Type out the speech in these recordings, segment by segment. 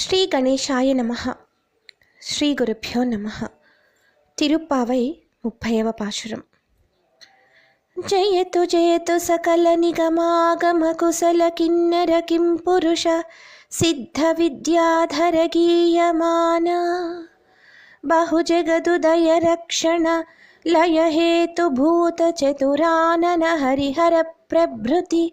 శ్రీ గణేశాయ నమ. శ్రీ గురుభ్యో నమ. తిరుప్పావై ముప్పైవ పాశురం. జయతు జయతు సకల నిగమాగమ కుశల కిన్నర కిం పురుష సిద్ధ విద్యాధర గీయమాన. బహుజగదుదయ రక్షణ లయ హేతు భూత చతురానన హరిహర ప్రభృతి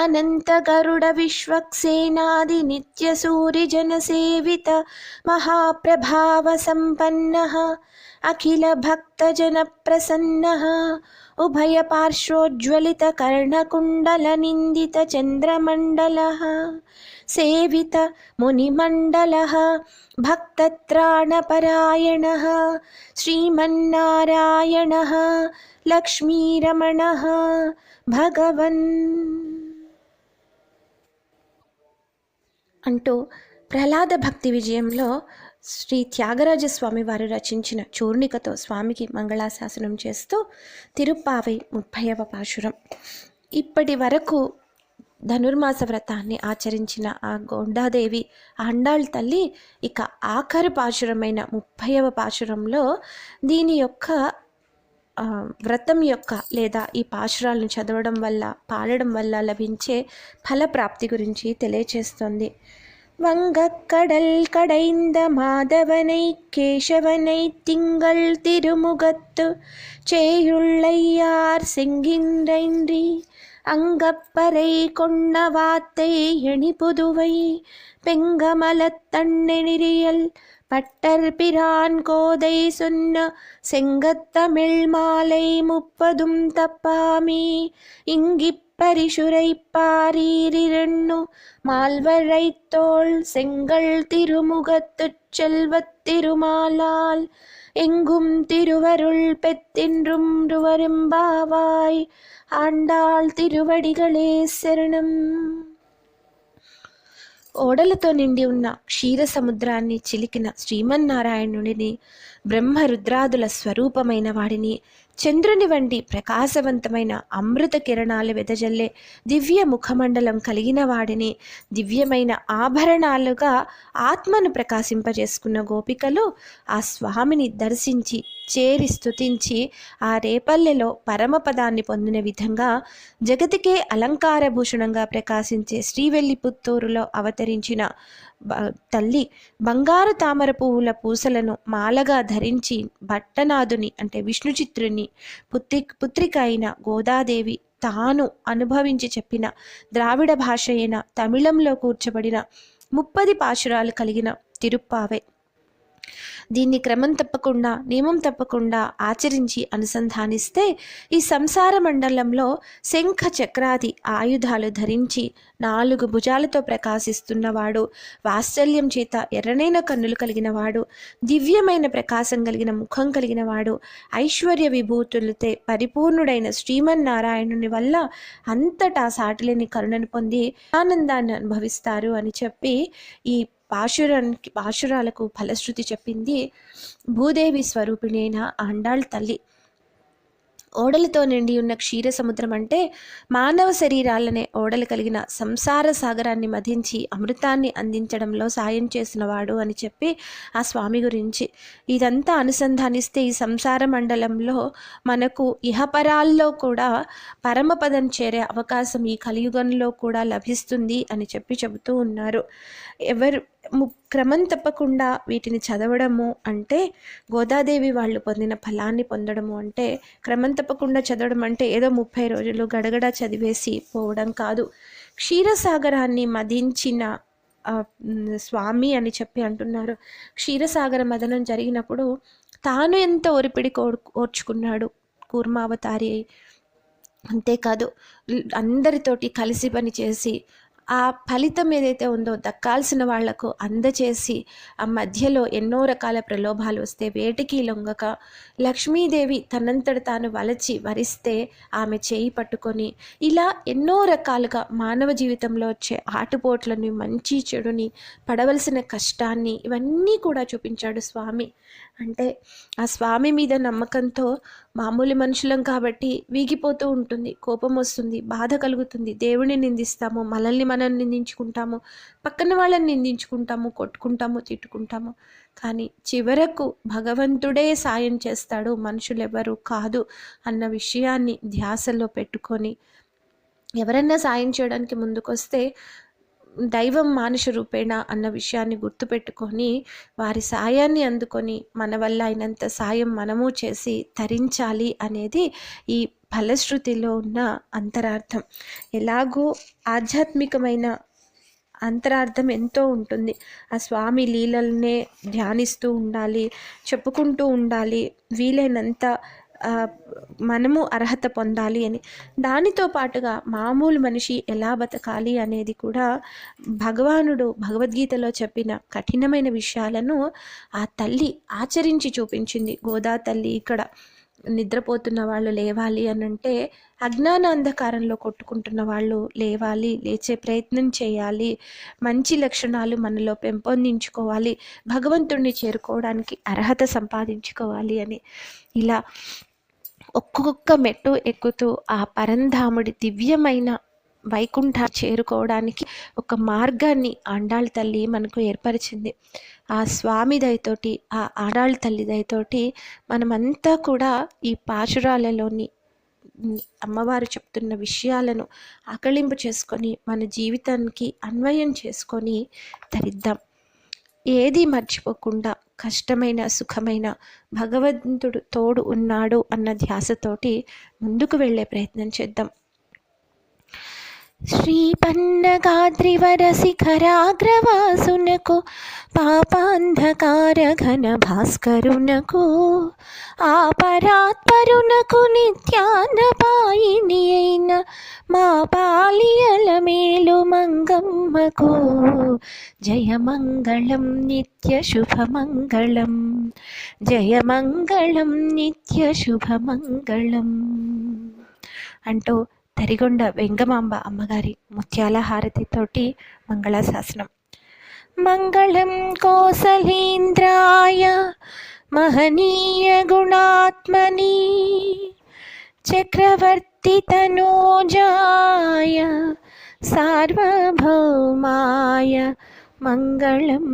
अनन्तगरुडविश्वक्सेनादिनित्यसूरिजनसेवित महाप्रभावसम्पन्नः మహావైకుంఠనగరే నేత్రానందకరే చండమార్తాండమండల విలసిత సప్త హేమ ప్రాకార శోభాయమాన భానుకోటి సమాన వజ్రస్తంభాయుత సహిత సువర్ణమంటపాంతరే శుభతరే నవరత్న ఖచిత కనకమయ హంసతూలికాతల్పే శరశ్చంద్రకోటి నిభశేషతల్పే సురనాయకాద్యష్ట దిక్పాలమకుటమణిగణ నీరాజిత పదారవింద జగదానందః అనంతగరుడ విశ్వక్సేనాది నిత్య సూరిజన సేవిత మహాప్రభావ సంపన్న అఖిల భక్తజన ప్రసన్న ఉభయ పార్శ్వోజ్వలిత కర్ణకుండల నిందిత చంద్రమండల సేవిత మునిమండల భక్తత్రాణపరాయణ శ్రీమన్నారాయణ లక్ష్మీరమణ భగవన్ అంటూ ప్రహ్లాద భక్తి విజయంలో శ్రీ త్యాగరాజ స్వామి వారు రచించిన చూర్ణికతో స్వామికి మంగళాశాసనం చేస్తూ తిరుప్పావై ముప్పైవ పాశురం. ఇప్పటి వరకు ధనుర్మాస వ్రతాన్ని ఆచరించిన ఆ గోండాదేవి అండాళ్ తల్లి ఇక ఆఖరి పాశురమైన ముప్పైవ పాశురంలో దీని యొక్క వ్రతం యొక్క లేదా ఈ పాశురాలను చదవడం వల్ల పాడడం వల్ల లభించే ఫలప్రాప్తి గురించి తెలియచేస్తుంది. வங்கக்கடல் கடைந்த மாதவனை கேசவனை திங்கள் திருமுகத்து சேயுள்ளையார் செங்கின்றி அங்கப்பறை கொண்ட வாத்தை எணி புதுவை பெங்கமலத்தண்ணெறியல் பட்டர் பிரான் கோதை சொன்ன செங்கத்தமிழ் மாலை முப்பதும் தப்பாமே. இங்கிப் பரிசுரைப்பாரீரிரண்ணு மால்வரைத்தோள் செங்கல் திருமுகத்துச் செல்வத் திருமாலால் எங்கும் திருவருள் பெத்தின்றும் ருவரும்பாவாய் ஆண்டாள் திருவடிகளே శరణం ఓడలతో నిండి ఉన్న క్షీర సముద్రాన్ని చిలికిన శ్రీమన్నారాయణుడిని బ్రహ్మ రుద్రాదుల స్వరూపమైన వాడిని చంద్రుని వంటి ప్రకాశవంతమైన అమృత కిరణాలు వెదజల్లే దివ్య ముఖమండలం కలిగిన వాడిని దివ్యమైన ఆభరణాలుగా ఆత్మను ప్రకాశింపజేసుకున్న గోపికలు ఆ స్వామిని దర్శించి చేరి స్తుతించి ఆ రేపల్లెలో పరమపదాన్ని పొందిన విధంగా జగతికే అలంకారభూషణంగా ప్రకాశించే శ్రీవెల్లిపుత్తూరులో అవతరించిన బ- తల్లి బంగారు తామర పువ్వుల పూసలను మాలగా ధరించి భట్టనాథుని అంటే విష్ణు చిత్రుని పుత్రి పుత్రిక అయిన గోదాదేవి తాను అనుభవించి చెప్పిన ద్రావిడ భాష అయిన తమిళంలో కూర్చబడిన ముప్పది పాశురాలు కలిగిన తిరుప్పావే. దీన్ని క్రమం తప్పకుండా నియమం తప్పకుండా ఆచరించి అనుసంధానిస్తే ఈ సంసార మండలంలో శంఖ చక్రాది ఆయుధాలు ధరించి నాలుగు భుజాలతో ప్రకాశిస్తున్నవాడు వాత్సల్యం చేత ఎర్రనైన కన్నులు కలిగినవాడు దివ్యమైన ప్రకాశం కలిగిన ముఖం కలిగినవాడు ఐశ్వర్య విభూతులతో పరిపూర్ణుడైన శ్రీమన్నారాయణుని వల్ల అంతటా సాటిలేని కరుణను పొంది ఆనందాన్ని అనుభవిస్తారు అని చెప్పి ఈ పాశురానికి పాశురాలకు ఫలశ్రుతి చెప్పింది భూదేవి స్వరూపిణైన ఆండాళ్ తల్లి. ఓడలతో నిండి ఉన్న క్షీర సముద్రం అంటే మానవ శరీరాలనే ఓడలు కలిగిన సంసార సాగరాన్ని మధించి అమృతాన్ని అందించడంలో సాయం చేసినవాడు అని చెప్పి ఆ స్వామి గురించి. ఇదంతా అనుసంధానిస్తే ఈ సంసార మండలంలో మనకు ఇహపరాల్లో కూడా పరమపదం చేరే అవకాశం ఈ కలియుగంలో కూడా లభిస్తుంది అని చెప్పి చెబుతూ ఉన్నారు. ఎవరు క్రమం తప్పకుండా వీటిని చదవడము అంటే గోదాదేవి వాళ్ళు పొందిన ఫలాన్ని పొందడము అంటే క్రమం తప్పకుండా చదవడం అంటే ఏదో ముప్పై రోజులు గడగడ చదివేసి పోవడం కాదు. క్షీరసాగరాన్ని మదించిన స్వామి అని చెప్పి అంటున్నారు. క్షీరసాగర మదనం జరిగినప్పుడు తాను ఎంత ఒరిపిడి కోర్ ఓర్చుకున్నాడు కూర్మావతారి అంతేకాదు. అందరితోటి కలిసి పని చేసి ఆ ఫలితం ఏదైతే ఉందో దక్కాల్సిన వాళ్ళకు అందచేసి ఆ మధ్యలో ఎన్నో రకాల ప్రలోభాలు వస్తే వేటికి లొంగక లక్ష్మీదేవి తనంతట తాను వలచి వరిస్తే ఆమె చేయి పట్టుకొని ఇలా ఎన్నో రకాలుగా మానవ జీవితంలో వచ్చే ఆటుపోట్లని మంచి చెడుని పడవలసిన కష్టాన్ని ఇవన్నీ కూడా చూపించాడు స్వామి. అంటే ఆ స్వామి మీద నమ్మకంతో మామూలు మనుషులం కాబట్టి వీగిపోతూ ఉంటుంది. కోపం వస్తుంది బాధ కలుగుతుంది. దేవుని నిందిస్తాము మనల్ని మనం నిందించుకుంటాము పక్కన వాళ్ళని నిందించుకుంటాము కొట్టుకుంటాము తిట్టుకుంటాము. కానీ చివరకు భగవంతుడే సాయం చేస్తాడు మనుషులెవరు కాదు అన్న విషయాన్ని ధ్యాసలో పెట్టుకొని ఎవరన్నా సాయం చేయడానికి ముందుకొస్తే దైవం మానుష రూపేణ అన్న విషయాన్ని గుర్తుపెట్టుకొని వారి సాయాన్ని అందుకొని మన వల్ల అయినంత సాయం మనము చేసి తరించాలి అనేది ఈ ఫలశ్రుతిలో ఉన్న అంతరార్థం. ఎలాగో ఆధ్యాత్మికమైన అంతరార్థం ఎంతో ఉంటుంది. ఆ స్వామి లీలల్నే ధ్యానిస్తూ ఉండాలి చెప్పుకుంటూ ఉండాలి వీలైనంత మనము అర్హత పొందాలి అని. దానితో పాటుగా మామూలు మనిషి ఎలా బతకాలి అనేది కూడా భగవానుడు భగవద్గీతలో చెప్పిన కఠినమైన విషయాలను ఆ తల్లి ఆచరించి చూపించింది. గోదా తల్లి ఇక్కడ నిద్రపోతున్న వాళ్ళు లేవాలి అని అంటే అజ్ఞాన అంధకారంలో కొట్టుకుంటున్న వాళ్ళు లేవాలి లేచే ప్రయత్నం చేయాలి మంచి లక్షణాలు మనలో పెంపొందించుకోవాలి భగవంతుణ్ణి చేరుకోవడానికి అర్హత సంపాదించుకోవాలి అని. ఇలా ఒక్కొక్క మెట్టు ఎక్కుతూ ఆ పరంధాముడి దివ్యమైన వైకుంఠ చేరుకోవడానికి ఒక మార్గాన్ని ఆండాళ్ళ తల్లి మనకు ఏర్పరిచింది. ఆ స్వామి దయతోటి ఆ ఆడాళ్ళ తల్లి దయతోటి మనమంతా కూడా ఈ పాశురాలలోని అమ్మవారు చెప్తున్న విషయాలను ఆకళింపు చేసుకొని మన జీవితానికి అన్వయం చేసుకొని తరిద్దాం. ఏది మర్చిపోకుండా కష్టమైన సుఖమైన భగవంతుడు తోడు ఉన్నాడు అన్న ధ్యాసతోటి ముందుకు వెళ్ళే ప్రయత్నం చేద్దాం. శ్రీపన్నగాద్రివరశిఖరాగ్రవాసునకు పాపాంధకార ఘన భాస్కరునకు ఆ పరాత్పరునకు నిత్యానపాయిని అయిన మా పాలియల మేలు మంగమ్మకు. జయమంగళం నిత్య శుభమంగళం జయమంగళం నిత్య శుభమంగళం అంటూ తరిగొండ వెంగమాంబ అమ్మగారి ముత్యాల హారతితోటి మంగళాశాసనం మంగళం కోసలేంద్రాయ మహనీయ గుణాత్మని చక్రవర్తి తనోజాయ సార్వభౌమాయ మంగళం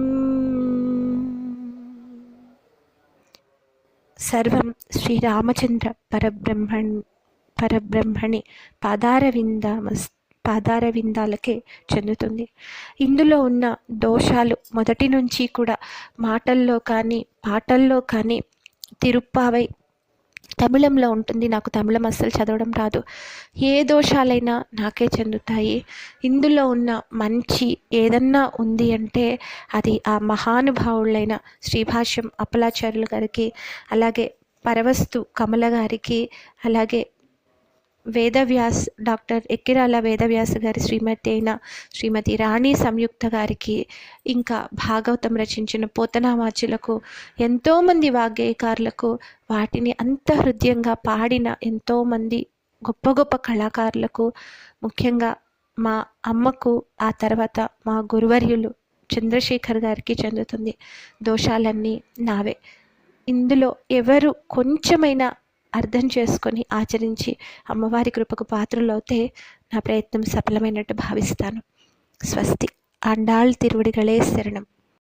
సర్వం శ్రీరామచంద్ర పరబ్రహ్మణ్ పరబ్రహ్మణి పాదారవింద పాదారవిందాలకే చెందుతుంది. ఇందులో ఉన్న దోషాలు మొదటి నుంచి కూడా మాటల్లో కానీ పాటల్లో కానీ తిరుప్పావై తమిళంలో ఉంటుంది. నాకు తమిళం అస్సలు చదవడం రాదు. ఏ దోషాలైనా నాకే చెందుతాయి. ఇందులో ఉన్న మంచి ఏదన్నా ఉంది అంటే అది ఆ మహానుభావులైన శ్రీభాష్యం అప్పలాచార్యులు గారికి అలాగే పరవస్తు కమల గారికి అలాగే వేదవ్యాస్ డాక్టర్ ఎక్కిరాల వేదవ్యాస గారి శ్రీమతి అయిన శ్రీమతి రాణి సంయుక్త గారికి ఇంకా భాగవతం రచించిన పోతనామాచులకు ఎంతోమంది వాగ్గేయకారులకు వాటిని అంత హృదయంగా పాడిన ఎంతోమంది గొప్ప గొప్ప కళాకారులకు ముఖ్యంగా మా అమ్మకు ఆ తర్వాత మా గురువర్యులు చంద్రశేఖర్ గారికి చెందుతుంది దోషాలన్నీ నావే. ఇందులో ఎవరు కొంచెమైనా అర్థం చేసుకొని ఆచరించి అమ్మవారి కృపకు పాత్రలవుతే నా ప్రయత్నం సఫలమైనట్టు భావిస్తాను. స్వస్తి. ఆండాళ్ తిరువడిగళే శరణం.